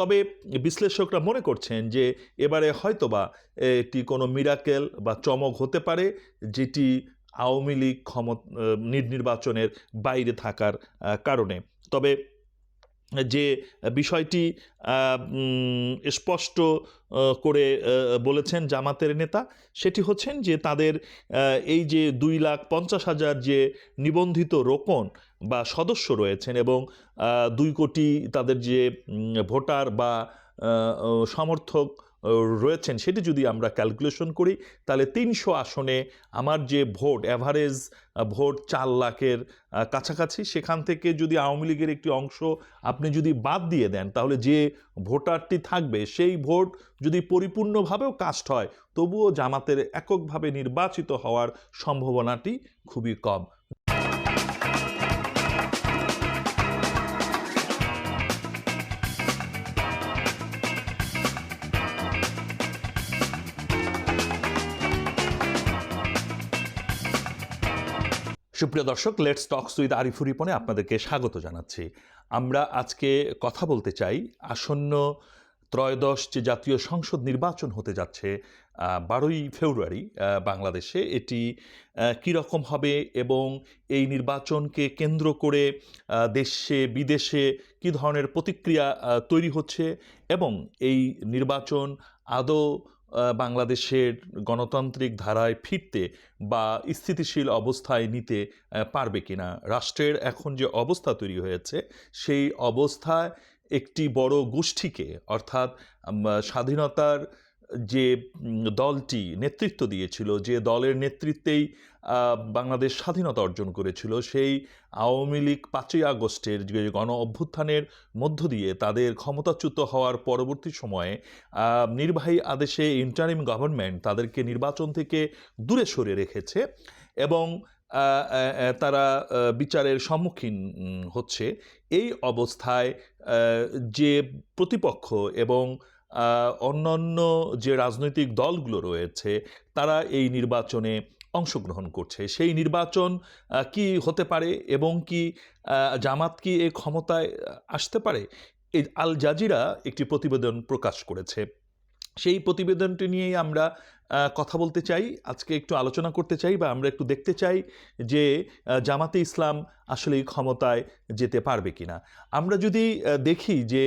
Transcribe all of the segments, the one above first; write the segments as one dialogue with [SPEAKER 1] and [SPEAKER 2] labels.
[SPEAKER 1] তবে বিশ্লেষকরা মনে করছেন যে এবারে হয়তোবা এটি কোনো মিরাকেল বা চমক হতে পারে যেটি আওয়ামী লীগ ক্ষমত নির্বাচনের বাইরে থাকার কারণে। তবে যে বিষয়টি স্পষ্ট করে বলেছেন জামাতের নেতা, সেটি হচ্ছেন যে তাদের এই যে দুই লাখ পঞ্চাশ হাজার যে নিবন্ধিত রোপণ বা সদস্য রয়েছেন এবং দুই কোটি তাদের যে ভোটার বা সমর্থক রয়েছেন, সেটি যদি আমরা ক্যালকুলেশন করি, তাহলে তিনশো আসনে আমার যে ভোট অ্যাভারেজ ভোট চার লাখের কাছাকাছি, সেখান থেকে যদি আওয়ামী লীগের একটি অংশ আপনি যদি বাদ দিয়ে দেন, তাহলে যে ভোটারটি থাকবে, সেই ভোট যদি পরিপূর্ণভাবেও কাস্ট হয়, তবুও জামাতের এককভাবে নির্বাচিত হওয়ার সম্ভাবনাটি খুবই কম। সুপ্রিয় দর্শক লেটস টকস উইথ আরিফুর রিপনে আপনাদেরকে স্বাগত জানাচ্ছি। আমরা আজকে কথা বলতে চাই, আসন্ন ত্রয়োদশ যে জাতীয় সংসদ নির্বাচন হতে যাচ্ছে বারোই ফেব্রুয়ারি বাংলাদেশে, এটি কীরকম হবে এবং এই নির্বাচনকে কেন্দ্র করে দেশে, বিদেশে কী ধরনের প্রতিক্রিয়া তৈরি হচ্ছে এবং এই নির্বাচন আদৌ বাংলাদেশের গণতান্ত্রিক ধারায় ফিরতে বা স্থিতিশীল অবস্থায় নিতে পারবে কিনা? রাষ্ট্রের এখন যে অবস্থা তৈরি হয়েছে, সেই অবস্থায় একটি বড় গোষ্ঠীকে, অর্থাৎ স্বাধীনতার যে দলটি নেতৃত্ব দিয়েছিল, যে দলের নেতৃত্বেই বাংলাদেশ স্বাধীনতা অর্জন করেছিল, সেই আওয়ামী লীগ পাঁচই আগস্টের যে গণ অভ্যুত্থানের মধ্য দিয়ে তাদের ক্ষমতাচ্যুত হওয়ার পরবর্তী সময়ে নির্বাহী আদেশে ইন্টারিম গভর্নমেন্ট তাদেরকে নির্বাচন থেকে দূরে সরে রেখেছে এবং তারা বিচারের সম্মুখীন হচ্ছে। এই অবস্থায় যে প্রতিপক্ষ এবং অন্যান্য যে রাজনৈতিক দলগুলো রয়েছে, তারা এই নির্বাচনে অংশগ্রহণ করছে। সেই নির্বাচন কি হতে পারে এবং কি জামাত কি এ ক্ষমতায় আসতে পারে? এই আল জাজিরা একটি প্রতিবেদন প্রকাশ করেছে। সেই প্রতিবেদনটি নিয়েই আমরা কথা বলতে চাই, আজকে একটু আলোচনা করতে চাই বা আমরা একটু দেখতে চাই যে জামাতে ইসলাম আসলে ক্ষমতায় যেতে পারবে কি না আমরা যদি দেখি যে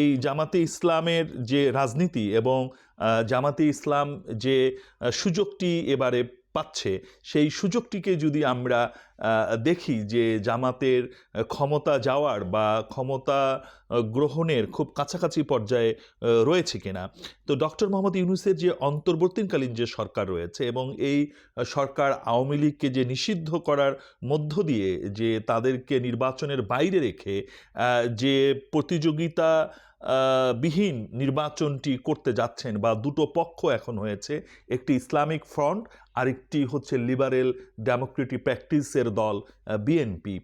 [SPEAKER 1] এই জামাতে ইসলামের যে রাজনীতি এবং জামাতে ইসলাম যে সুযোগটি এবারে পাচ্ছে, সেই সুযোগটিকে যদি আমরা দেখি যে জামাতের ক্ষমতা যাওয়ার বা ক্ষমতা গ্রহণের খুব কাছাকাছি পর্যায়ে রয়েছে কিনা। তো ডক্টর মোহাম্মদ ইউনুসের যে অন্তর্বর্তীকালীন যে সরকার রয়েছে এবং এই সরকার আওয়ামী লীগকে যে নিষিদ্ধ করার মধ্য দিয়ে যে তাদেরকে নির্বাচনের বাইরে রেখে যে প্রতিযোগিতা বিহীন নির্বাচনটি করতে যাচ্ছেন বা দুটো পক্ষ এখন হয়েছে, একটি ইসলামিক ফ্রন্ট আরেকটি হচ্ছে লিবারেল ডেমোক্রেটিক প্র্যাকটিসের দল বিএনপি।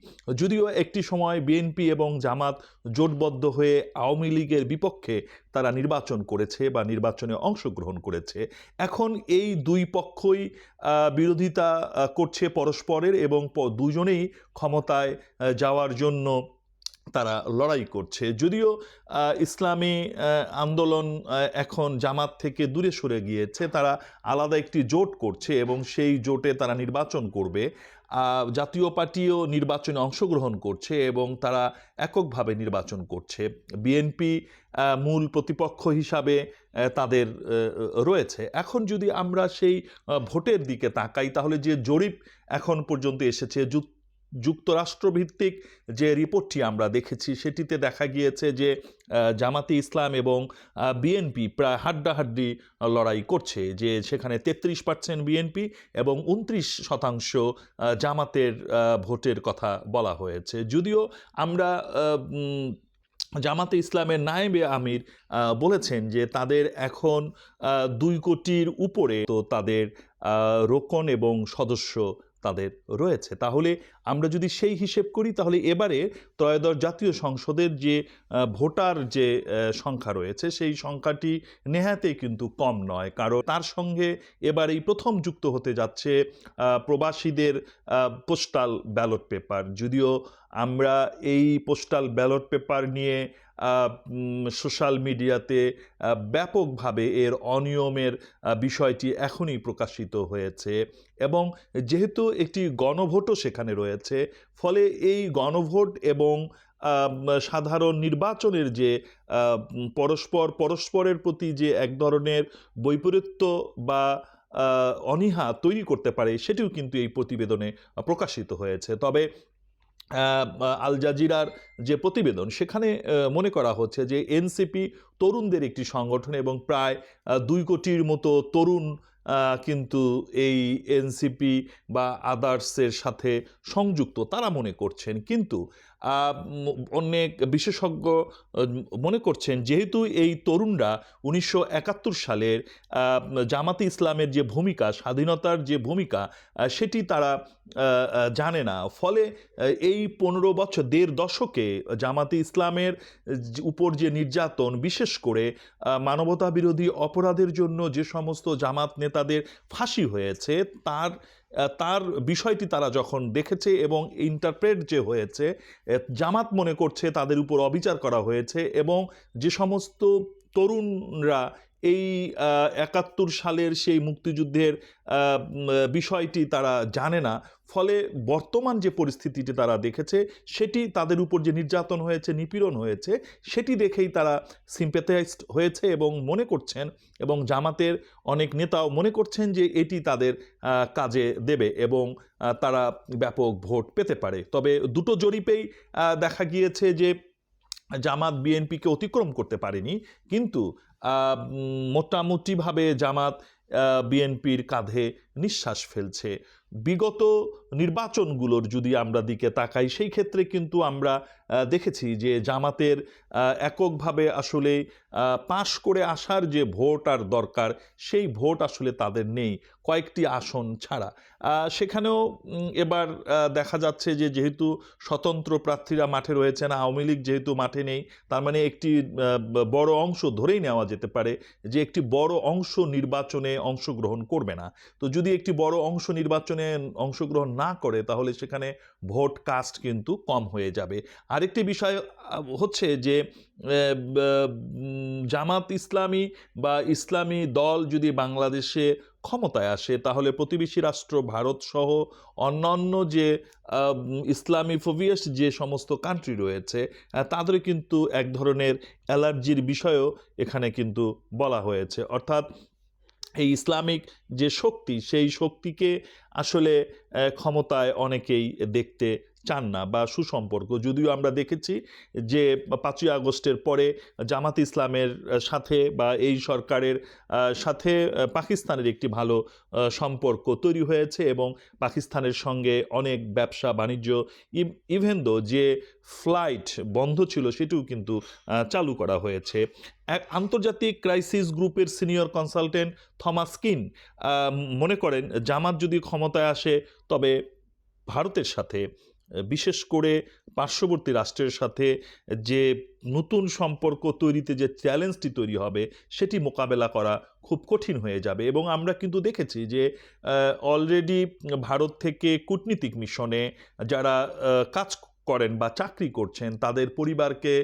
[SPEAKER 1] যদিও একটি সময় বিএনপি এবং জামাত জোটবদ্ধ হয়ে আওয়ামী লীগের বিপক্ষে তারা নির্বাচন করেছে বা নির্বাচনে অংশগ্রহণ করেছে, এখন এই দুই পক্ষই বিরোধিতা করছে পরস্পরের এবং দুজনেই ক্ষমতায় যাওয়ার জন্য তারা লড়াই করছে। যদিও ইসলামী আন্দোলন এখন জামাত থেকে দূরে সরে গিয়েছে, তারা আলাদা একটি জোট করছে এবং সেই জোটে তারা নির্বাচন করবে। জাতীয় পার্টিও নির্বাচনে অংশগ্রহণ করছে এবং তারা এককভাবে নির্বাচন করছে। বিএনপি মূল প্রতিপক্ষ হিসাবে তাদের রয়েছে। এখন যদি আমরা সেই ভোটের দিকে তাকাই, তাহলে যে জরিপ এখন পর্যন্ত এসেছে যুক্তরাষ্ট্রভিত্তিক যে রিপোর্টটি আমরা দেখেছি, সেটিতে দেখা গিয়েছে যে জামাতে ইসলাম এবং বিএনপি প্রায় হাড্ডাহাড্ডি লড়াই করছে, যে সেখানে তেত্রিশ পার্সেন্ট বিএনপি এবং উনত্রিশ শতাংশ জামাতের ভোটের কথা বলা হয়েছে। যদিও আমরা জামাতে ইসলামের নায়েবে আমির বলেছেন যে তাদের এখন দুই কোটির উপরে তো তাদের রোকন এবং সদস্য তাদের রয়েছে। তাহলে আমরা যদি সেই হিসেব করি, তাহলে এবারে ত্রয়োদশ জাতীয় সংসদের যে ভোটার যে সংখ্যা রয়েছে, সেই সংখ্যাটি নেহাতেই কিন্তু কম নয়। কারণ তার সঙ্গে এবার এই প্রথম যুক্ত হতে যাচ্ছে প্রবাসীদের পোস্টাল ব্যালট পেপার। যদিও আমরা এই পোস্টাল ব্যালট পেপার নিয়ে সোশ্যাল মিডিয়াতে ব্যাপকভাবে এর অনিয়মের বিষয়টি এখনই প্রকাশিত হয়েছে। এবং যেহেতু একটি গণভোটও সেখানে রয়েছে ফলে এই গণভোট এবং সাধারণ নির্বাচনের যে পরস্পর, পরস্পরের প্রতি যে এক ধরনের বৈপরীত্য বা অনীহা তৈরি করতে পারে, সেটিও কিন্তু এই প্রতিবেদনে প্রকাশিত হয়েছে। তবে আল জাজিরার যে প্রতিবেদন, সেখানে মনে করা হচ্ছে যে, এনসিপি তরুণদের একটি সংগঠন এবং প্রায় দুই কোটির মতো তরুণ কিন্তু এই এনসিপি বা আদার্সের সাথে সংযুক্ত তারা মনে করছেন। কিন্তু অনেক বিশেষজ্ঞ মনে করছেন যেহেতু এই তরুণরা উনিশশো একাত্তর সালের জামাতে ইসলামের যে ভূমিকা, স্বাধীনতার যে ভূমিকা সেটি তারা জানে না। ফলে এই পনেরো বছর, দেড় দশকে জামাতে ইসলামের উপর যে নির্যাতন, বিশেষ করে মানবতা বিরোধী অপরাধের জন্য যে সমস্ত জামাত নেতাদের ফাঁসি হয়েছে, তার তার বিষয়টি তারা যখন দেখেছে এবং ইন্টারপ্রেট যে হয়েছে জামাত মনে করছে তাদের উপর অবিচার করা হয়েছে এবং যে সমস্ত তরুণরা এই একাত্তর সালের সেই মুক্তিযুদ্ধের বিষয়টি তারা জানে না। ফলে বর্তমান যে পরিস্থিতিটি তারা দেখেছে, সেটি তাদের উপর যে নির্যাতন হয়েছে, নিপীড়ন হয়েছে, সেটি দেখেই তারা সিম্পেথাইজড হয়েছে এবং মনে করছেন এবং জামাতের অনেক নেতাও মনে করছেন যে এটি তাদের কাজে দেবে এবং তারা ব্যাপক ভোট পেতে পারে। তবে দুটো জরিপেই দেখা গিয়েছে যে জামাত বিএনপিকে অতিক্রম করতে পারেনি। কিন্তু মোটামুটিভাবে জামাত বিএনপির কাঁধে নিঃশ্বাস ফেলছে। বিগত নির্বাচনগুলোর যদি আমরা দিকে তাকাই, সেই ক্ষেত্রে কিন্তু আমরা দেখেছি যে জামাতের এককভাবে আসলে পাশ করে আসার যে ভোট আর দরকার, সেই ভোট আসলে তাদের নেই কয়েকটি আসন ছাড়া। সেখানেও এবার দেখা যাচ্ছে যে যেহেতু স্বতন্ত্র প্রার্থীরা মাঠে রয়েছেন, আওয়ামী লীগ যেহেতু মাঠে নেই, তার মানে একটি বড় অংশ ধরেই নেওয়া যেতে পারে যে একটি বড় অংশ নির্বাচনে অংশগ্রহণ করবে না। তো যদি একটি বড় অংশ নির্বাচনে অংশগ্রহণ না করে, তাহলে সেখানে ভোট কাস্ট কিন্তু কম হয়ে যাবে। আরেকটি বিষয় হচ্ছে যে জামাত ইসলামী বা ইসলামী দল যদি বাংলাদেশে ক্ষমতায় আসে, তাহলে প্রতিবেশী রাষ্ট্র, ভারত সহ অন্যান্য যে ইসলামী ফোভিয়াস যে সমস্ত কান্ট্রি রয়েছে তাদের কিন্তু এক ধরনের অ্যালার্জির বিষয়ও এখানে কিন্তু বলা হয়েছে। অর্থাৎ এই ইসলামিক যে শক্তি সেই শক্তিকে আসলে ক্ষমতায় অনেকেই দেখতে চান না বা সুসম্পর্ক। যদিও আমরা দেখেছি যে পাঁচই আগস্টের পরে জামাত ইসলামের সাথে বা এই সরকারের সাথে পাকিস্তানের একটি ভালো সম্পর্ক তৈরি হয়েছে এবং পাকিস্তানের সঙ্গে অনেক ব্যবসা, বাণিজ্য ইভেন দো যে ফ্লাইট বন্ধ ছিল সেটিও কিন্তু চালু করা হয়েছে। এক আন্তর্জাতিক ক্রাইসিস গ্রুপের সিনিয়র কনসালটেন্ট থমাস কিন মনে করেন, জামাত যদি ক্ষমতায় আসে, তবে ভারতের সাথে বিশেষ করে পার্শ্ববর্তী রাষ্ট্রের সাথে যে নতুন সম্পর্ক তৈরিতে যে চ্যালেঞ্জটি তৈরি হবে, সেটি মোকাবেলা করা খুব কঠিন হয়ে যাবে। এবং আমরা কিন্তু দেখেছি যে অলরেডি ভারত থেকে কূটনীতিক মিশনে যারা কাজ করেন বা চাকরি করছেন, তাদের পরিবারকে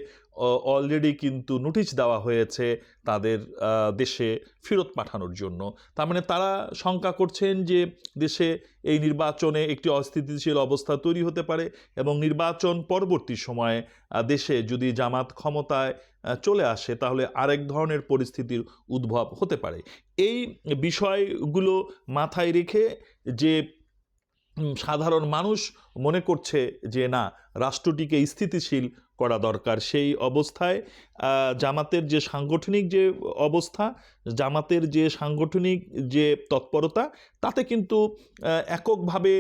[SPEAKER 1] অলরেডি কিন্তু নোটিশ দেওয়া হয়েছে তাদের দেশে ফেরত পাঠানোর জন্য। তার মানে তারা শঙ্কা করছেন যে দেশে এই নির্বাচনে একটি অস্থিতিশীল অবস্থা তৈরি হতে পারে এবং নির্বাচন পরবর্তী সময়ে দেশে যদি জামাত ক্ষমতায় চলে আসে তাহলে আরেক ধরনের পরিস্থিতির উদ্ভব হতে পারে। এই বিষয়গুলো মাথায় রেখে যে সাধারণ মানুষ মনে করছে যে না, রাষ্ট্রটিকে স্থিতিশীল করা দরকার। সেই অবস্থায় জামাতের যে সাংগঠনিক যে অবস্থা, জামাতের যে সাংগঠনিক যে তৎপরতা, তাতে কিন্তু এককভাবে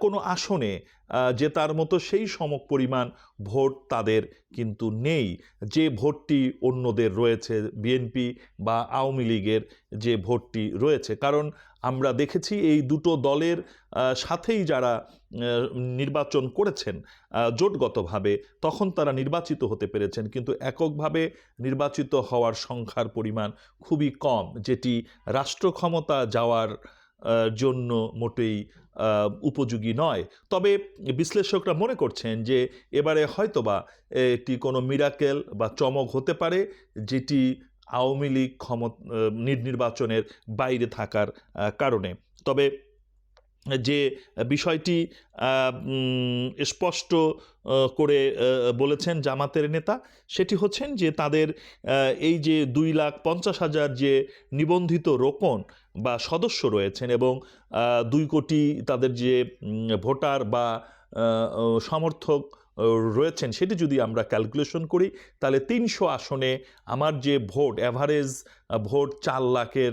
[SPEAKER 1] কোনো আসনে যে তার মতো সেই সমক পরিমাণ ভোট তাদের কিন্তু নেই। যে ভোটটি অন্যদের রয়েছে, বিএনপি বা আওয়ামী লীগের যে ভোটটি রয়েছে, কারণ আমরা দেখেছি এই দুটো দলের সাথেই যারা নির্বাচন করেছেন জোটগতভাবে, তখন তারা নির্বাচিত হতে পেরেছেন। কিন্তু এককভাবে নির্বাচিত হওয়ার সংখ্যার পরিমাণ খুবই কম, যেটি রাষ্ট্র ক্ষমতা যাওয়ার জন্য মোটেই উপযোগী নয়। তবে বিশ্লেষকরা মনে করছেন যে, এবারে হয়তোবা এটি কোনো মিরাকেল বা চমক হতে পারে, যেটি আওয়ামী লীগ ক্ষমত নির্বাচনের বাইরে থাকার কারণে। তবে যে বিষয়টি স্পষ্ট করে বলেছেন জামাতের নেতা, সেটি হচ্ছেন যে তাদের এই যে দুই লাখ পঞ্চাশ হাজার যে নিবন্ধিত রোকন বা সদস্য রয়েছেন এবং দুই কোটি তাদের যে ভোটার বা সমর্থক রয়েছেন, সেটি যদি আমরা ক্যালকুলেশন করি, তাহলে তিনশো আসনে আমার যে ভোট অ্যাভারেজ ভোট চার লাখের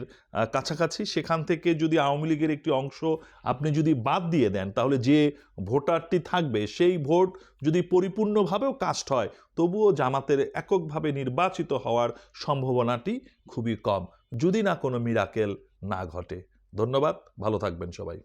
[SPEAKER 1] কাছাকাছি, সেখান থেকে যদি আওয়ামী লীগের একটি অংশ আপনি যদি বাদ দিয়ে দেন, তাহলে যে ভোটারটি থাকবে, সেই ভোট যদি পরিপূর্ণভাবেও কাস্ট হয়, তবুও জামাতের এককভাবে নির্বাচিত হওয়ার সম্ভাবনাটি খুবই কম। যদি না কোনো মিরাকেল না ঘটে। ধন্যবাদ, ভালো থাকবেন সবাই।